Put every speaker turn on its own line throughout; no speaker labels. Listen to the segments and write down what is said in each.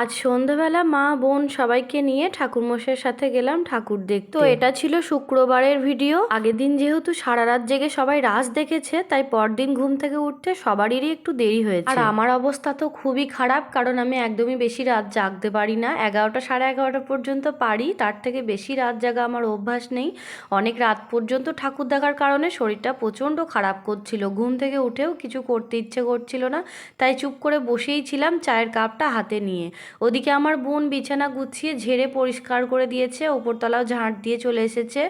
আজ সন্ধ্যাবেলা মা বোন সবাইকে নিয়ে ঠাকুরমশাইয়ের সাথে গেলাম ঠাকুর দেখতে। তো এটা ছিল শুক্রবারের ভিডিও। আগের দিন যেহেতু সারা রাত জেগে সবাই রাস দেখেছে তাই পরদিন ঘুম থেকে উঠতে সবারই একটু দেরি হয়েছে। আর আমার অবস্থা তো খুবই খারাপ কারণ আমি একদমই বেশি রাত জাগতে পারি না। এগারোটা সাড়ে এগারোটা পর্যন্ত পারি তার থেকে বেশি রাত জাগা আমার অভ্যাস নেই। অনেক রাত পর্যন্ত ঠাকুর দেখার কারণে শরীরটা প্রচণ্ড খারাপ করছিল। ঘুম থেকে উঠেও কিছু করতে ইচ্ছে করছিল না তাই চুপ করে বসেই ছিলাম চায়ের কাপটা হাতে নিয়ে। ওদিকে আমার বোন বিছানা গুছিয়ে ঝেড়ে পরিষ্কার করে দিয়েছে, ওপরতলাও ঝাঁট দিয়ে চলে এসেছে।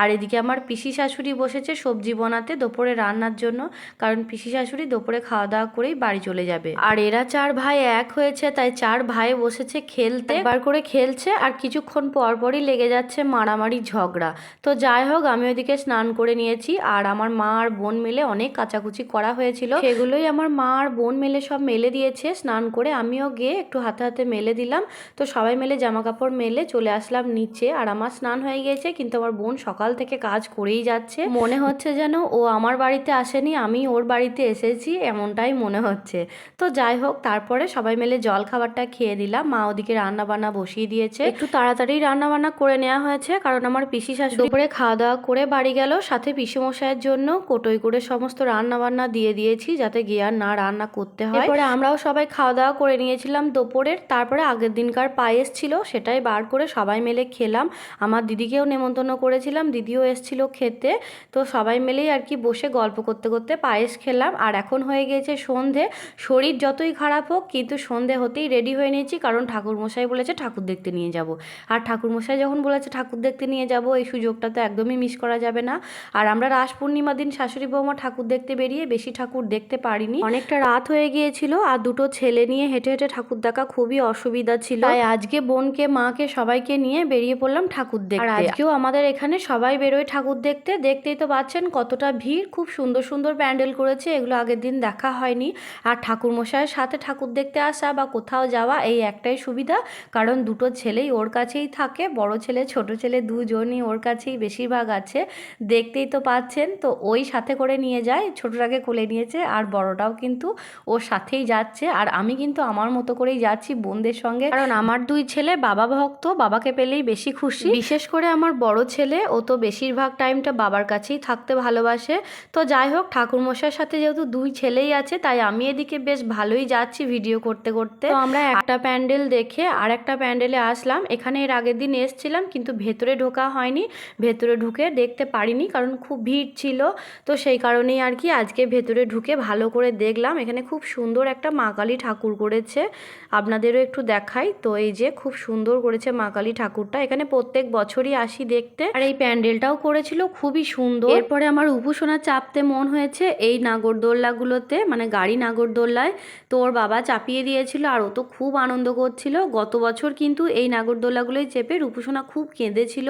আর এদিকে আমার পিসি শাশুড়ি বসেছে সবজি বানাতে দুপুরে রান্নার জন্য, কারণ পিসি শাশুড়ি দুপুরে খাওয়া দাওয়া করেই বাড়ি চলে যাবে। আর এরা চার ভাই এক হয়েছে, তাই চার ভাই বসেছে খেলতে। একবার করে খেলছে আর কিছুক্ষণ পর পরই লেগে যাচ্ছে মারামারি ঝগড়া। তো যাই হোক, আমি ওইদিকে স্নান করে নিয়েছি আর আমার মা আর বোন মিলে অনেক কাচাকুচি করা হয়েছিল। সেগুলোই আমার মা আর বোন মিলে সব মেলে দিয়েছে, স্নান করে আমিও গিয়ে একটু হাতে হাতে মেলে দিলাম। তো সবাই মিলে জামা কাপড় মেলে চলে আসলাম নিচে। আর আমার স্নান হয়ে গিয়েছে কিন্তু আমার বোন সকাল থেকে কাজ করেই যাচ্ছে। মনে হচ্ছে যেন ও আমার বাড়িতে আসেনি আমি ওর বাড়িতে এসেছি এমনটাই মনে হচ্ছে। তো যাই হোক তারপরে সবাই মিলে জল খাবারটা খেয়ে দিলাম মা ওদিকে রান্না বান্না বসিয়ে দিয়েছে। একটু তাড়াতাড়ি রান্না বান্না করে নেওয়া হয়েছে কারণ আমার পিসি শাশুড়ি দুপুরে খাওয়া দাওয়া করে বাড়ি গেল। সাথে পিসি মশাইয়ের জন্য কোটোই করে সমস্ত রান্না বান্না দিয়ে দিয়েছি যাতে গিয়ে আর না রান্না করতে হয়। এরপরে আমরাও সবাই খাওয়া দাওয়া করে নিয়েছিলাম। দুপুরের তারপরে আগের দিনকার পায়েস ছিল, সেটাই বার করে সবাই মিলে খেলাম। আমার দিদিকেও নেমন্তন্ন করেছিলাম, দিদিও এসেছিল খেতে। তো সবাই মিলেই আর কি বসে গল্প করতে করতে পায়েস খেলাম। আর এখন হয়ে গিয়েছে সন্ধে। শরীর যতই খারাপ হোক, কিন্তু সন্ধে হতেই রেডি হয়ে নিয়েছি, কারণ ঠাকুরমশাই বলেছে ঠাকুর দেখতে নিয়ে যাব। আর ঠাকুরমশাই যখন বলেছে ঠাকুর দেখতে নিয়ে যাব, এই সুযোগটা তো একদমই মিস করা যাবে না। আর আমরা রাস পূর্ণিমার দিন শাশুড়ি বৌমা ঠাকুর দেখতে বেরিয়ে বেশি ঠাকুর দেখতে পারিনি। অনেকটা রাত হয়ে গিয়েছিল, আর দুটো ছেলে নিয়ে হেঁটে হেঁটে ঠাকুর দেখা খুবই অসুবিধা ছিল। তাই আজকে বোনকে মাকে সবাইকে নিয়ে বেরিয়ে পড়লাম ঠাকুর দেখতে। আর আজকেও আমাদের এখানে সবাই বেরোয় ঠাকুর দেখতে। দেখতেই তো পাচ্ছেন কতটা ভিড়। খুব সুন্দর সুন্দর প্যান্ডেল করেছে। এগুলো আগের দিন দেখা হয়নি। আর ঠাকুর মশাইয়ের সাথে ঠাকুর দেখতে আসা বা কোথাও যাওয়া এই একটাই সুবিধা। কারণ দুটো ছেলেই ওর কাছেই থাকে। বড় ছেলে ছোট ছেলে দুজনই ওর কাছেই বেশিরভাগ আছে। দেখতেই তো পাচ্ছেন। তো ওই সাথে করে নিয়ে যায়। ছোটটাকে কোলে নিয়েছে। আর বড়টাও কিন্তু ওর সাথেই যাচ্ছে। আর আমি কিন্তু আমার মতো করেই যাচ্ছি। বোনদের সঙ্গে। কারণ আমার দুই ছেলে বাবা ভক্ত বাবাকে পেলেই বেশি খুশি। বিশেষ করে আমার বড় ছেলে ও তো বেশিরভাগ টাইমটা বাবার কাছেই থাকতে ভালোবাসে। তো যাই হোক ঠাকুরমশাইয়ের সাথে যেহেতু দুই ছেলেই আছে তাই আমি এদিকে বেশ ভালোই যাচ্ছি ভিডিও করতে করতে। তো আমরা একটা প্যান্ডেল দেখে আর একটা প্যান্ডেলে আসলাম। এখানে এর আগের দিন এসছিলাম কিন্তু ভেতরে ঢোকা হয়নি। ভেতরে ঢুকে দেখতে পারিনি কারণ খুব ভিড় ছিল। তো সেই কারণেই আর কি আজকে ভেতরে ঢুকে ভালো করে দেখলাম। এখানে খুব সুন্দর একটা মা কালী ঠাকুর করেছে। আপনাদেরও একটু দেখাই। তো এই যে খুব সুন্দর করেছে মা কালী ঠাকুরটা। এখানে প্রত্যেক বছরই আসি দেখতে। আর এই প্যান্ডেলটাও করেছিল, খুবই সুন্দর। এরপরে আমার উপুসোনা চাপতে মন হয়েছে এই নাগরদোল্লাগুলোতে মানে গাড়ি নাগরদোল্লায়। তো ওর বাবা চাপিয়ে দিয়েছিল আর ও তো খুব আনন্দ করছিল। গত বছর কিন্তু এই নাগরদোল্লাগুলোই চেপে রূপুসোনা খুব কেঁদেছিল।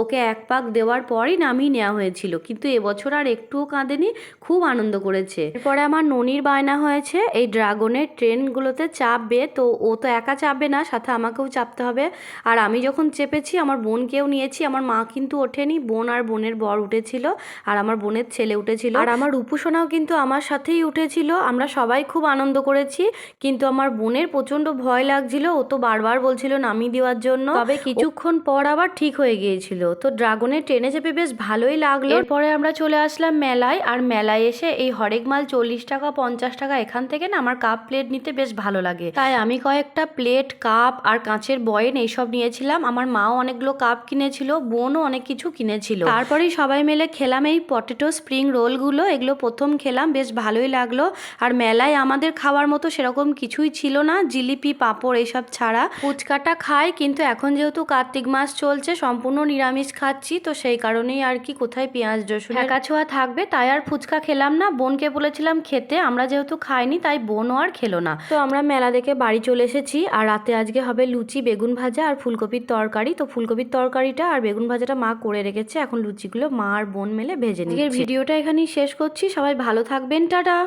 ওকে এক পাক দেওয়ার পরই নামিয়ে নেওয়া হয়েছিল। কিন্তু এবছর আর একটুও কাঁদেনি, খুব আনন্দ করেছে। এরপরে আমার ননির বায়না হয়েছে এই ড্রাগনের ট্রেনগুলোতে চাপবে। তো ও তো একা চাপবে না সাথে আমাকেও চাপতে হবে। আর আমি যখন চেপেছি আমার বোনকেও নিয়েছি আমার মা কিন্তু ওঠেনি বোন আর বোনের বর উঠেছিল আর আমার বোনের ছেলে উঠেছিল। আর আমার রূপুসোনাও কিন্তু আমার সাথেই উঠেছিল আমরা সবাই খুব আনন্দ করেছি কিন্তু আমার বোনের প্রচণ্ড ভয় লাগছিল ও তো বারবার বলছিল নামিয়ে দেওয়ার জন্য। তবে কিছুক্ষণ পর আবার ঠিক হয়ে গিয়েছিল তো ড্রাগনের ট্রেনে চেপে বেশ ভালোই লাগল। এরপরে আমরা চলে আসলাম মেলায় আর মেলায় এসে এই হরেক মাল চল্লিশ টাকা পঞ্চাশ টাকা এখান থেকে না আমার কাপ প্লেট নিতে বেশ ভালো লাগে। তাই আমি কয়েকটা প্লেট, কাপ আর কাঁচের বয়েন এইসব নিয়েছিলাম। আমার মাও অনেকগুলো কাপ কিনেছিল, বোনও অনেক কিছু কিনেছিল। তারপরেই সবাই মিলে খেলাম এই পটেটো স্প্রিং রোলগুলো। এগুলো প্রথম খেলাম, বেশ ভালোই লাগল। আর মেলায় আমাদের খাওয়ার মতো সেরকম কিছুই ছিল না। জিলিপি, পাঁপড় এইসব ছাড়া ফুচকাটা খাই, কিন্তু এখন যেহেতু কার্তিক মাস চলছে, সম্পূর্ণ নিরামিষ খাচ্ছি, তো সেই কারণেই আর কি কোথায় পেঁয়াজ, রসুন ছোঁয়া থাকবে। তাই আর ফুচকা খেলাম না। বোনকে বলেছিলাম খেতে, আমরা যেহেতু খাইনি, তাই বোনও আর খেলো না। তো আমরা মেলা দেখে বাড়ি চলে এসেছি। আর রাতে আজকে হবে লুচি বেগুন ভাজা আর ফুলকপির তরকারি। তো ফুলকপির তরকারিটা আর বেগুন ভাজাটা মা করে রেখেছে। এখন লুচিগুলো মা আর বোন মেলে ভেজে নিচ্ছে। ভিডিওটা এখানেই শেষ করছি। সবাই ভালো থাকবেন। টাটা!